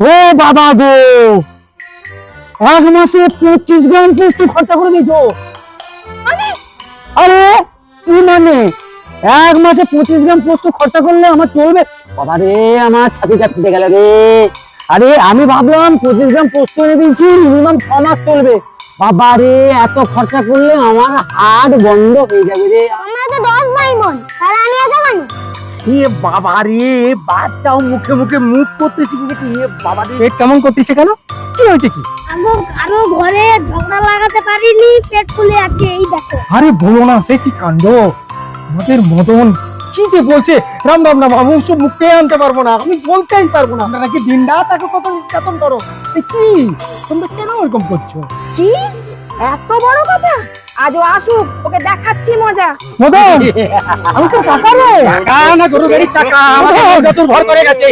ও বাবা গো! এক মাসে পঁচিশ গ্রাম পোস্ত খরচা করে দিয়েছ আরে কি মানে? এক মাসে পঁচিশ গ্রাম পোস্ত খরচা করলে আমার চলবে? বাবা রে আমার ছাতিটা ফেটে গেল রে। আরে আমি ভাবলাম পঁচিশ গ্রাম পোস্ত এনে দিয়েছি মিনিমাম ছ মাস চলবে। বাবা রে এত খরচা করলে আমার হাট বন্ধ হয়ে যাবে রে। আমার তো দশ ভাই বোন। এ বাবা রে বাচ্চাও মুখে মুখে মুখ করতে শিখে গেছে এ বাবা রে। পেট কেমন করতেছে কেন? কি হয়েছে কি? আমি কারও ঘরে ঝগড়া লাগাতে পারিনি পেট ফুলে আছে এই দেখো। আরে বলো না সে কি কাণ্ড? আমাদের মদন কি যে বলছে? রাম রাম না বাবু সব মুখে আনতে পারব না আমি বলতেই পারব না। আপনারা কি দিন রাত তাকে কত নির্যাতন করো? কি? তোমরা কেন এরকম করছ? কি? এত বড় কথা? আজও আসুক ওকে দেখাচ্ছি মজা। মদন আমি তো টাকা রে। টাকা না গরু গাড়ির টাকা। আমার ভর করে গেছে।